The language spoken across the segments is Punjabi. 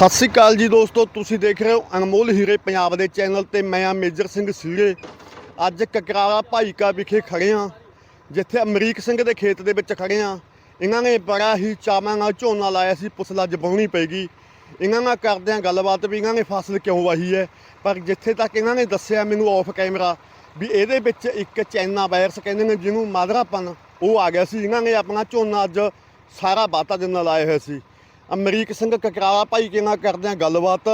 ਸਤਿ ਸ੍ਰੀ ਅਕਾਲ ਜੀ ਦੋਸਤੋ, ਤੁਸੀਂ ਦੇਖ ਰਹੇ ਹੋ ਅਨਮੋਲ ਹੀਰੇ ਪੰਜਾਬ ਦੇ ਚੈਨਲ ਤੇ ਮੈਂ ਆ ਮੇਜਰ ਸਿੰਘ ਸੀਰੇ ਅੱਜ ਕਕਰਾਲਾ ਭਾਈਕਾ ਵਿਖੇ ਖੜੇ ਆ ਜਿੱਥੇ ਅਮਰੀਕ ਸਿੰਘ ਦੇ ਖੇਤ ਦੇ ਵਿੱਚ ਖੜੇ ਆ ਇਹਨਾਂ ਨੇ ਬੜਾ ਹੀ ਚਾਵਾਂ ਨਾਲ ਝੋਨਾ ਲਾਇਆ ਸੀ, ਪੁਸਲਾ ਜਬਾਉਣੀ ਪੈਗੀ ਇਹਨਾਂ ਨਾਲ ਕਰਦੇ ਆ ਗੱਲਬਾਤ ਵੀ ਇਹਨਾਂ ਨੇ ਫਸਲ ਕਿਉਂ ਵਾਹੀ ਹੈ, ਪਰ ਜਿੱਥੇ ਤੱਕ ਇਹਨਾਂ ਨੇ ਦੱਸਿਆ ਮੈਨੂੰ ਆਫ ਕੈਮਰਾ ਵੀ ਇਹਦੇ ਵਿੱਚ ਇੱਕ ਚੈਨਾ ਵਾਇਰਸ ਕਹਿੰਦੇ ਨੇ ਜਿਹਨੂੰ ਮਾਦਰਾਪਨ ਉਹ ਆ ਗਿਆ ਸੀ। ਇਹਨਾਂ ਨੇ ਆਪਣਾ ਝੋਨਾ ਅੱਜ ਸਾਰਾ ਬਾਤਾ ਦੇ ਨਾਲ ਲਾਇਆ ਹੋਇਆ ਸੀ। ਅਮਰੀਕ ਸਿੰਘ ਕਕਰਾਲਾ ਭਾਈ ਕੇ ਨਾਲ ਕਰਦੇ ਆ ਗੱਲਬਾਤ?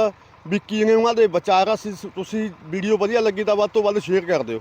ਵੀ ਕੀ ਨੇ ਉਹਨਾਂ ਦੇ ਵਿਚਾਰ ਆ? ਸੀ ਤੁਸੀਂ ਵੀਡੀਓ ਵਧੀਆ ਲੱਗੀ ਤਾਂ ਵੱਧ ਤੋਂ ਵੱਧ ਸ਼ੇਅਰ ਕਰ ਦਿਓ।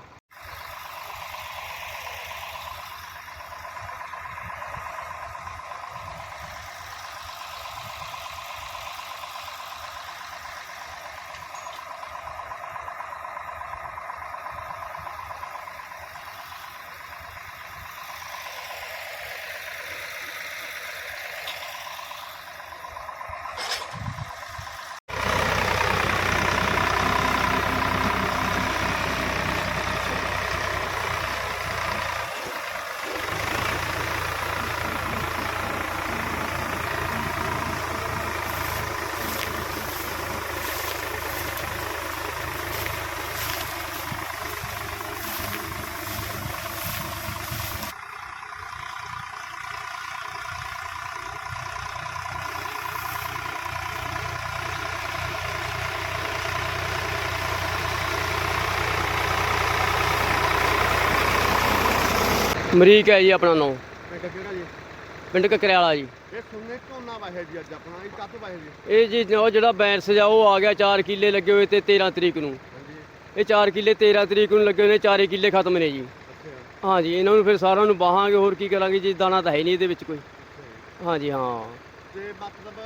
ਅਮਰੀਕ ਹੈ ਜੀ ਆਪਣਾ ਨਾਮ। ਮੈਂ ਕਿਹਾ ਕਿਹੜਾ ਜੀ? ਪਿੰਡ ਕਕਰਿਆਲਾ ਜੀ। ਇਹ ਸੁਣਨੇ ਝੋਨਾ ਵਾਹਿਆ ਜੀ ਅੱਜ ਆਪਣਾ? ਇਹ ਕੱਪ ਵਾਹਿਆ ਜੀ? ਇਹ ਜੀ ਉਹ ਜਿਹੜਾ ਬੈਂਸ ਜਾ ਉਹ ਆ ਗਿਆ 4 ਕਿੱਲੇ ਲੱਗੇ ਹੋਏ ਤੇ 13 ਤਰੀਕ ਨੂੰ। ਇਹ 4 ਕਿੱਲੇ 13 ਤਰੀਕ ਨੂੰ ਲੱਗੇ ਹੋਏ ਨੇ 4 ਕਿੱਲੇ ਖਤਮ ਨੇ ਜੀ। ਅੱਛਾ। ਹਾਂਜੀ ਇਹਨਾਂ ਨੂੰ ਫਿਰ ਸਾਰਿਆਂ ਨੂੰ ਬਾਹਾਂਗੇ ਹੋਰ ਕੀ ਕਰਾਂਗੇ ਜੀ ਦਾਣਾ ਤਾਂ ਹੈ ਨਹੀਂ ਇਹਦੇ ਵਿੱਚ ਕੋਈ। ਹਾਂਜੀ ਹਾਂ ਤੇ ਮਤਲਬ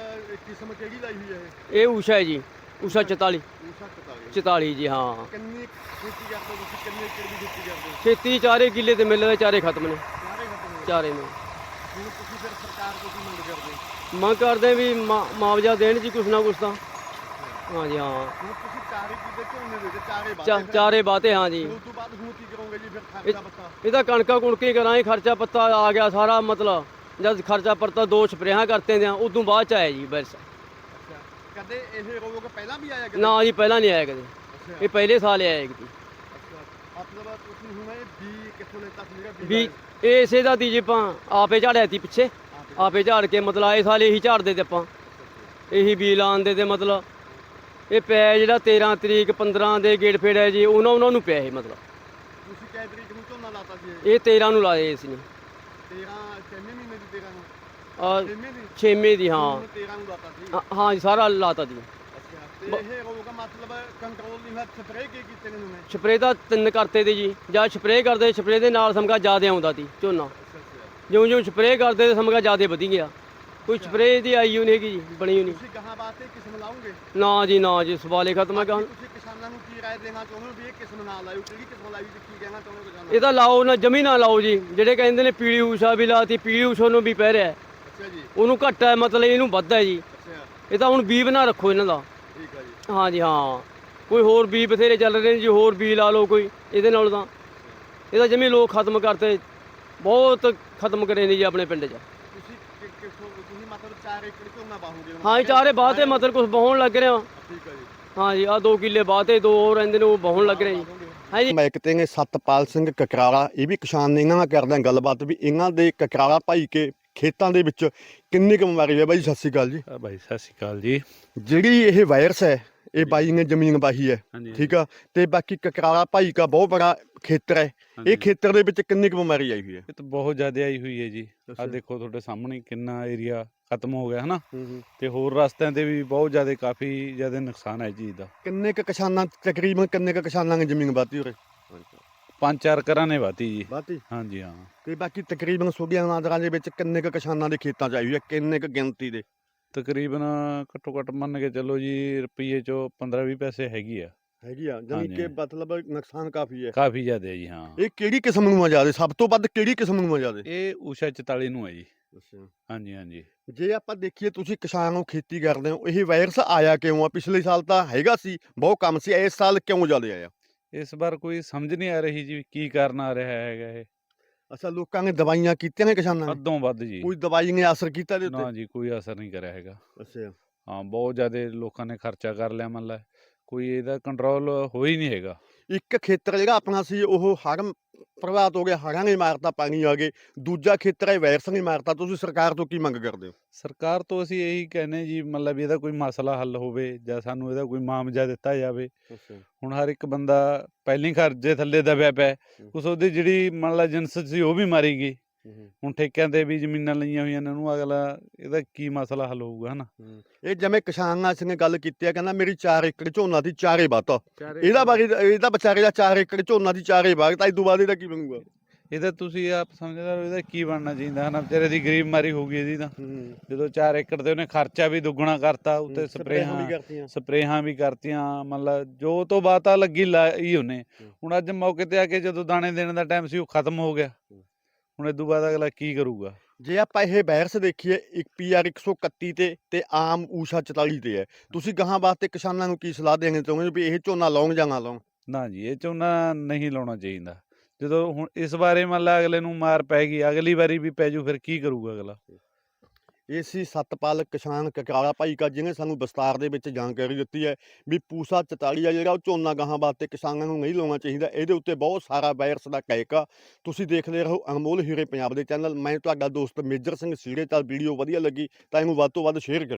ਕਿਸਮ ਕਿਹੜੀ ਲਾਈ ਹੋਈ ਹੈ ਇਹ? ਇਹ ਊਸ਼ਾ ਹੈ ਜੀ। ਊਸ਼ਾ 44 ਊਸ਼ਾ ਕਤਾਰੀ 44 ਜੀ ਹਾਂ। ਕਿੰਨੀ ਖੇਤੀ ਕਰਦੇ ਹੋ ਤੁਸੀਂ? ਕਿੰਨੇ ਏਕੜ ਦੀ ਖੇਤੀ ਕਰਦੇ ਹੋ? ਛੇਤੀ ਚਾਰੇ ਕਿੱਲੇ ਤੇ ਮਿਲਦੇ ਚਾਰੇ ਖਤਮ ਨੇ। ਸਾਰੇ ਖਤਮ ਹੋ ਚਾਰੇ ਨੇ। ਹੁਣ ਤੁਸੀਂ ਫਿਰ ਸਰਕਾਰ ਤੋਂ ਕੀ ਮੰਗ ਕਰਦੇ ਹੋ? ਮੰਗ ਕਰਦੇ ਵੀ ਮੁਆ- ਮੁਆਵਜ਼ਾ ਦੇਣ ਜੀ ਕੁਛ ਨਾ ਕੁਛ ਤਾਂ। ਹਾਂ ਹੁਣ ਤੁਸੀਂ ਚਾਰੇ ਕਿੱਲੇ ਝੋਨੇ ਦੇ ਚਾਰੇ ਬਾਤੇ ਚਾਰੇ ਬਾਤੇ ਹਾਂ ਜੀ। ਉਸ ਤੋਂ ਬਾਅਦ ਹੁਣ ਕੀ ਕਰੋਗੇ ਜੀ ਫਿਰ ਖਰਚਾ ਬੱਤਾ ਇਹ ਤਾਂ ਕਣਕਾਂ ਕੁਣਕੀ ਕਰਾਂਗੇ ਖਰਚਾ ਪੱਤਾ ਆ ਗਿਆ ਸਾਰਾ ਮਤਲਬ। ਜਦ ਖਰਚਾ ਪੱਤਾ ਦੋ ਸਪਰੇਹਾਂ ਕਰਤੇ ਦਿਆਂ ਉਦੋਂ ਬਾਅਦ ਚ ਆਇਆ ਜੀ ਬਸ। ਕਦੇ ਇਹ ਰੋਗ ਪਹਿਲਾਂ ਵੀ ਆਇਆ ਕਦੇ? ਨਾ ਜੀ ਪਹਿਲਾਂ ਨਹੀਂ ਆਇਆ ਕਦੇ। ਇਹ ਪਹਿਲੇ ਸਾਲ ਆਇਆ ਅੱਛਾ ਮਤਲਬ ਤੁਸੀਂ ਹੁਣ ਇਹ ਬੀ ਕਿੱਥੋਂ ਲੈਤਾ ਸੀ ਜਿਹੜਾ ਵੀ ਇਹ ਇਸੇ ਦਾ ਦੀ ਜੀ ਆਪਾਂ ਝਾੜਿਆ ਤੀ ਪਿੱਛੇ। ਆਪੇ। ਝਾੜ ਕੇ ਮਤਲਬ ਇਹ ਸਾਲ ਇਹੀ ਝਾੜਦੇ ਤੇ ਆਪਾਂ। ਇਹੀ ਬੀ ਲਾਉਂਦੇ ਤੇ ਮਤਲਬ ਇਹ ਪਿਆ ਜਿਹੜਾ 13 ਤਰੀਕ 15 ਦੇ ਗੇੜ ਫੇੜ ਹੈ ਜੀ ਉਹਨਾਂ ਉਹਨਾਂ ਨੂੰ ਪਿਆ ਇਹ ਮਤਲਬ। ਤੁਸੀਂ ਕਿਹ ਤਰੀਕ ਨੂੰ ਝੋਨਾ ਲਾਤਾ ਸੀ ਇਹ? ਇਹ 13 ਨੂੰ ਲਾਏ ਸੀ 13 ਛੇਵੇਂ ਮਹੀਨੇ ਦੀ 13 ਨੂੰ? ਛੇਵੇਂ ਦੀ 6ਵੇਂ ਦੀ ਹਾਂ। ਹੁਣ 13 ਨੂੰ ਲਾਤਾ ਸੀ। ਹਾਂ- ਹਾਂ ਜੀ ਸਾਰਾ ਲਾਤਾ ਜੀ। ਅੱਛਾ ਤੇ ਇਹ ਰੋਗ ਦਾ ਮਤਲਬ ਕੰਟਰੋਲ ਨਹੀਂ ਹੈ ਸਪਰੇਅ ਕੀ ਕੀਤੇ ਨੇ ਉਹਨੇ? ਸਪਰੇਅ ਤਾਂ ਤਿੰਨ ਕਰਤੇ ਦੀ ਜੀ। ਜਾਂ ਸਪਰੇਅ ਕਰਦੇ ਸਪਰੇਅ ਦੇ ਨਾਲ ਸਮਗਾ ਜ਼ਿਆਦਾ ਆਉਂਦਾ ਸੀ ਝੋਨਾ। ਅੱਛਾ ਅੱਛਾ। ਜਿਉਂ ਜਿਉਂ ਸਪਰੇਅ ਕਰਦੇ ਤੇ ਸਮਗਾ ਜ਼ਿਆਦਾ ਵਧੀ ਗਿਆ। ਕੋਈ ਸਪਰੇਅ ਦੀ ਆਈ ਹੋਈ ਨਹੀਂ ਹੈਗੀ ਜੀ ਬਣੀ ਹੋਈ ਨਹੀਂ ਤੁਸੀਂ ਗਾਹਾਂ ਵਾਸਤੇ ਕਿਸਮ ਲਾਉਂਗੇ ਨਾ ਜੀ ਨਾ ਜੀ ਸਵਾਲੇ ਖਤਮ ਹੈ ਕਹਾਂ ਤੁਸੀਂ ਕਿਸਾਨਾਂ ਨੂੰ ਕੀ ਰਾਏ ਦੇਣਾ ਚਾਹੁੰਦੇ ਹੋ ਵੀ ਇਹ ਕਿਸਮ ਨਾ ਲਾਇਓ? ਕਿਹੜੀ ਕਿਸਮ ਲਾਈ ਤੇ ਕੀ ਕਹਿਣਾ ਚਾਹੁੰਦੇ ਹੋ ਕਿਸਾਨਾਂ ਇਹ ਤਾਂ ਲਾਓ ਨਾ ਜਮੀ ਨਾ ਲਾਓ ਜੀ। ਜਿਹੜੇ ਕਹਿੰਦੇ ਨੇ ਪੀਲੀ ਊਸ਼ਾ ਵੀ ਲਾਤੀ ਪੀਲੀ ਊਸ਼ਾ ਨੂੰ ਵੀ ਪੈ ਰਿਹਾ। ਹੈ। ਉਹਨੂੰ ਘੱਟ ਹੈ ਮਤਲਬ ਇਹਨੂੰ ਵੱਧ ਹੈ ਜੀ। ਇਹ ਤਾਂ ਹੁਣ ਬੀ ਬਣਾ ਰੱਖੋ ਇਹਨਾਂ ਦਾ। ਠੀਕ ਆ ਜੀ। ਹਾਂ ਜੀ ਹਾਂ। ਕੋਈ ਹੋਰ ਬੀ ਬਥੇਰੇ ਚੱਲ ਰਹੇ ਨੇ ਜੀ ਹੋਰ ਬੀ ਲਾ ਲਓ ਕੋਈ ਇਹਦੇ ਨਾਲ ਤਾਂ। ਇਹ ਤਾਂ ਜਮੀ ਲੋਕ ਖਤਮ ਕਰਤੇ ਬਹੁਤ ਖਤਮ ਕਰੇ ਨੇ ਜੀ ਆਪਣੇ ਪਿੰਡ 'ਚ। ਤੁਸੀਂ ਕਿ- ਕਿੱਥੋਂ ਤੁਸੀਂ ਮਤਲਬ 4 ਏਕੜ ਝੋਨਾ ਬਾਹੋਗੇ ਹਾਂ ਚਾਰੇ ਬਾਤੇ ਮਤਲਬ ਕੁਝ ਬਹੁਣ ਲੱਗ ਰਿਹਾ। ਠੀਕ ਆ ਜੀ। ਹਾਂ ਜੀ ਆ 2 ਕਿੱਲੇ ਬਾਤੇ ਦੋ ਹੋਰ ਰਹਿੰਦੇ ਨੇ ਉਹ ਬਹੁਣ ਲੱਗ ਰਹੇ ਜੀ। ਹਾਂ ਜੀ ਮੈਂ ਕਿਤੇ ਨੇ ਸਤਪਾਲ ਸਿੰਘ ਕਕਰਾਲਾ ਇਹ ਵੀ ਕਿਸਾਨ ਨੇ ਇਹਨਾਂ ਨਾਲ ਕਰਦੇ ਹਾਂ ਗੱਲਬਾਤ ਵੀ ਇਹਨਾਂ ਦੇ ਕਕਰਾਲਾ ਭਾਈ ਕੇ ਖੇਤਾਂ ਦੇ ਵਿੱਚ ਕਿੰਨੀ ਕੁ ਬਿਮਾਰੀ ਹੈ ਬਾਈ ਸਤਿ ਸ਼੍ਰੀ ਅਕਾਲ ਜੀ। ਆ ਭਾਈ ਸਤਿ ਸ਼੍ਰੀ ਅਕਾਲ ਜੀ। ਜਿਹੜੀ ਇਹ ਵਾਇਰਸ ਹੈ ਇਹ ਬਾਈ ਨੇ ਜ਼ਮੀਨ ਵਾਹੀ ਹੈ ਹਾਂਜੀ ਠੀਕ ਆ? ਤੇ ਬਾਕੀ ਕਕਰਾਲਾ ਭਾਈ ਕਾ ਬਹੁਤ ਬੜਾ ਖੇਤਰ ਹੈ। ਇਹ ਖੇਤਰ ਦੇ ਵਿੱਚ ਕਿੰਨੀ ਕੁ ਬਿਮਾਰੀ ਆਈ ਹੋਈ ਹੈ? ਇਹ ਤਾਂ ਬਹੁਤ ਜ਼ਿਆਦਾ ਆਈ ਹੋਈ ਹੈ ਜੀ। ਆ ਦੇਖੋ ਤੁਹਾਡੇ ਸਾਹਮਣੇ ਕਿੰਨਾ ਏਰੀਆ ਖਤਮ ਹੋ ਗਿਆ ਹਨਾ? ਤੇ ਹੋਰ ਰਸਤਿਆਂ ਤੇ ਵੀ ਬਹੁਤ ਜ਼ਿਆਦਾ ਕਾਫੀ ਜ਼ਿਆਦਾ ਨੁਕਸਾਨ ਹੈ ਚੀਜ਼ ਦਾ ਕਿੰਨੇ ਕੁ ਕਿਸਾਨਾਂ ਤਕਰੀਬਨ ਕਿੰਨੇ ਕੁ ਕਿਸਾਨਾਂ ਦੀ ਜ਼ਮੀਨ ਵਾਤੀ ਉਰੇ? ਪੰਜ ਚਾਰ ਘਰਾਂ ਨੇ ਵਾਤੀ ਜੀ। ਵਾਤੀ ਹਾਂਜੀ ਹਾਂ। ਤੇ ਬਾਕੀ ਤਕਰੀਬਨ ਸੋਡੀਆਂ ਨਾਦਰਾਂ ਦੇ ਵਿੱਚ ਕਿੰਨੇ ਕੁ ਕਿਸਾਨਾਂ ਦੇ ਖੇਤਾਂ 'ਚ ਆਈ ਹੋਈ ਹੈ? ਕਿੰਨੇ ਕੁ ਗਿਣਤੀ ਦੇ? ਤਕਰੀਬਨ ਘੱਟੋ ਘੱਟ ਮੰਨ ਕੇ ਚੱਲੋ ਜੀ ਰੁਪਈਏ ਚੋਂ 15 20 ਪੈਸੇ ਹੈਗੀ ਆ। ਹੈਗੀ ਆ ਜਾਨੀ ਕਿ। ਮਤਲਬ ਨੁਕਸਾਨ ਕਾਫੀ ਹੈ। ਕਾਫੀ ਜ਼ਿਆਦਾ ਹੈ ਜੀ ਹਾਂ। ਇਹ ਕਿਹੜੀ ਕਿਸਮ ਨੂੰ ਆ ਜ਼ਿਆਦੇ? ਸਭ ਤੋਂ ਵੱਧ ਕਿਹੜੀ ਕਿਸਮ ਨੂੰ ਆ ਜ਼ਿਆਦੇ? ਇਹ ਊਸ਼ਾ 44 ਨੂੰ ਹੈ ਜੀ। ਅੱਛਾ। ਹਾਂਜੀ ਹਾਂਜੀ। ਜੇ ਆਪਾਂ ਦੇਖੀਏ ਤੁਸੀਂ ਕਿਸਾਨ ਨੂੰ ਖੇਤੀ ਕਰਦੇ ਹੋ ਇਹ ਵਾਇਰਸ ਆਇਆ ਕਿਉਂ ਆ? ਪਿਛਲੇ ਸਾਲ ਤਾਂ ਹੈਗਾ ਸੀ ਬਹੁਤ ਕਮ ਸੀ ਇਸ ਸਾਲ ਕਿਉਂ ਜ਼ਿਆਦਾ ਆਇਆ? ਇਸ ਵਾਰ ਕੋਈ ਸਮਝ ਨਹੀਂ ਆ ਰਹੀ ਜੀ ਕੀ ਕਾਰਨ ਆ ਰਿਹਾ ਹੈਗਾ ਇਹ। ਅੱਛਾ ਲੋਕਾਂ ਨੇ ਦਵਾਈਆਂ ਕੀਤੀਆਂ ਨੇ ਕਿਸਾਨਾਂ ਨੇ? ਹੱਦੋਂ ਵੱਧ ਜੀ। ਕੋਈ ਦਵਾਈ ਨੇ ਅਸਰ ਕੀਤਾ ਇਹਦੇ ਨਾ ਉੱਤੇ ਜੀ ਕੋਈ ਅਸਰ ਨਹੀਂ ਕਰਿਆ ਹੈਗਾ। ਅੱਛਾ। ਹਾਂ ਬਹੁਤ ਜ਼ਿਆਦਾ ਲੋਕਾਂ ਨੇ ਖਰਚਾ ਕਰ ਲਿਆ ਮੰਨ ਲੈ। ਕੋਈ ਇਹਦਾ ਕੰਟਰੋਲ ਹੋ ਹੀ ਨਹੀਂ ਹੈਗਾ। ਇੱਕ ਖੇਤਰ ਜਿਹੜਾ ਆਪਣਾ ਸੀ ਉਹ ਹੜ੍ਹ ਪ੍ਰਭਾਵਿਤ ਹੋ ਗਿਆ ਹੜ੍ਹਾਂ ਨੇ ਮਾਰਤਾ ਪਾਣੀ ਆ ਗਏ ਦੂਜਾ ਖੇਤਰ ਹੈ ਵਾਇਰਸ ਨੇ ਮਾਰਤਾ ਤੁਸੀਂ ਸਰਕਾਰ ਤੋਂ ਕੀ ਮੰਗ ਕਰਦੇ ਹੋ? ਸਰਕਾਰ ਤੋਂ ਅਸੀਂ ਇਹੀ ਕਹਿੰਦੇ ਜੀ ਮਤਲਬ ਇਹਦਾ ਕੋਈ ਮਸਲਾ ਹੱਲ ਹੋਵੇ ਜਾਂ ਸਾਨੂੰ ਇਹਦਾ ਕੋਈ ਮੁਆਵਜ਼ਾ ਦਿੱਤਾ ਜਾਵੇ। ਹੁਣ ਹਰ ਇੱਕ ਬੰਦਾ ਪਹਿਲੀ ਖਰਚੇ ਥੱਲੇ ਦਬਿਆ ਪਿਆ। ਕੁਛ ਉਹਦੀ ਜਿਹੜੀ ਮੰਨ ਲਾ ਜਿਨਸ ਸੀ ਉਹ ਵੀ ਮਾਰੀ ਗਈ। ਹੁਣ ਠੇਕਿਆਂ ਤੇ ਵੀ ਜ਼ਮੀਨਾਂ ਲਈਆਂ ਹੋਈਆਂ ਨੇ ਉਹਨੂੰ ਅਗਲਾ ਇਹਦਾ ਕੀ ਮਸਲਾ ਹੱਲ ਹੋਊਗਾ ਹਨਾ? ਇਹ ਜਿਵੇਂ ਕਿਸਾਨ ਨਾਲ ਸਿੰਘ ਨੇ ਗੱਲ ਕੀਤੀ ਹੈ ਕਹਿੰਦਾ ਮੇਰੀ 4 ਏਕੜ ਝੋਨਾ ਦੀ ਚਾਰੇ ਬਾਤ ਇਹਦਾ ਬਾਰੇ ਇਹਦਾ ਵਿਚਾਰੇ ਦਾ 4 ਏਕੜ ਝੋਨਾ ਦੀ ਚਾਰੇ ਬਾਗ ਤਾਂ ਇਦੋਂ ਬਾਅਦ ਇਹਦਾ ਕੀ ਬਣੂਗਾ? ਇਹਦਾ ਤੁਸੀਂ ਆਪ ਸਮਝਦਾਰ ਹੋ ਇਹਦਾ ਕੀ ਬਣਨਾ ਚਾਹੀਦਾ ਹਨਾ? ਵਿਚਾਰੇ ਦੀ ਗਰੀਬ ਮਾਰੀ ਹੋਊਗੀ ਇਹਦੀ ਤਾਂ। ਜਦੋਂ 4 ਏਕੜ ਤੇ ਉਹਨੇ ਖਰਚਾ ਵੀ ਦੁੱਗਣਾ ਕਰਤਾ ਉੱਤੇ ਸਪਰੇਹਾਂ ਵੀ ਕਰਤੀਆਂ। ਸਪਰੇਹਾਂ ਵੀ ਕਰਤੀਆਂ ਮਤਲਬ ਜੋ ਤੋਂ ਬਾਤ ਆ ਲੱਗੀ ਲਾਈ ਉਹਨੇ। ਹੂੰ। ਹੁਣ ਅੱਜ ਮੌਕੇ ਤੇ ਆ ਕੇ ਜਦੋਂ ਦਾਣੇ ਦੇਣ ਦਾ ਟਾਈਮ ਸੀ ਉਹ ਖਤਮ ਹੋ ਗਿਆ। ਹੁਣ ਇਦੋਂ ਬਾਅਦ ਅਗਲਾ ਕੀ ਕਰੂਗਾ? ਜੇ ਆਪਾਂ ਇਹ ਵਾਇਰਸ ਦੇਖੀਏ ਇੱਕ ਪੀਆਰ 131 ਤੇ ਤੇ ਆਮ ਊਸ਼ਾ 44 ਤੇ ਹੈ। ਤੁਸੀਂ ਗਾਹਾਂ ਵਾਸਤੇ ਕਿਸਾਨਾਂ ਨੂੰ ਕੀ ਸਲਾਹ ਦੇਣੀ ਚਾਹੁੰਦੇ ਵੀ ਇਹ ਝੋਨਾ ਲਾਉਣ ਜਾਂ ਨਾ ਲਾਉਣ? ਨਾ ਜੀ ਇਹ ਝੋਨਾ ਨਹੀਂ ਲਾਉਣਾ ਚਾਹੀਦਾ। ਜਦੋਂ ਹੁਣ ਇਸ ਬਾਰੇ ਮੰਨ ਲਾ ਅਗਲੇ ਨੂੰ ਮਾਰ ਪੈ ਗਈ ਅਗਲੀ ਵਾਰੀ ਵੀ ਪੈ ਜੂ ਫਿਰ ਕੀ ਕਰੂਗਾ ਅਗਲਾ? ਇਹ ਸੀ ਸਤਪਾਲ, ਕਿਸਾਨ ਕਕਾਲਾ ਭਾਈ ਕਾ ਜਿਹਨੇ ਸਾਨੂੰ ਵਿਸਤਾਰ ਦੇ ਵਿੱਚ ਜਾਣਕਾਰੀ ਦਿੱਤੀ ਹੈ ਵੀ ਪੂਸਾ 44 ਆ ਜਿਹੜਾ ਉਹ ਝੋਨਾ ਗਾਹਾਂ ਵਾਸਤੇ ਕਿਸਾਨਾਂ ਨੂੰ ਨਹੀਂ ਲਾਉਣਾ ਚਾਹੀਦਾ। ਇਹਦੇ ਉੱਤੇ ਬਹੁਤ ਸਾਰਾ ਵਾਇਰਸ ਦਾ ਕੈਕ ਆ। ਤੁਸੀਂ ਦੇਖਦੇ ਰਹੋ ਅਨਮੋਲ ਹੀਰੇ ਪੰਜਾਬ ਦੇ ਚੈਨਲ। ਮੈਂ ਤੁਹਾਡਾ ਦੋਸਤ ਮੇਜਰ ਸਿੰਘ ਸੀੜੇ ਤਾਂ ਵੀਡੀਓ ਵਧੀਆ ਲੱਗੀ ਤਾਂ ਇਹਨੂੰ ਵੱਧ ਤੋਂ ਵੱਧ ਸ਼ੇਅਰ ਕਰੋ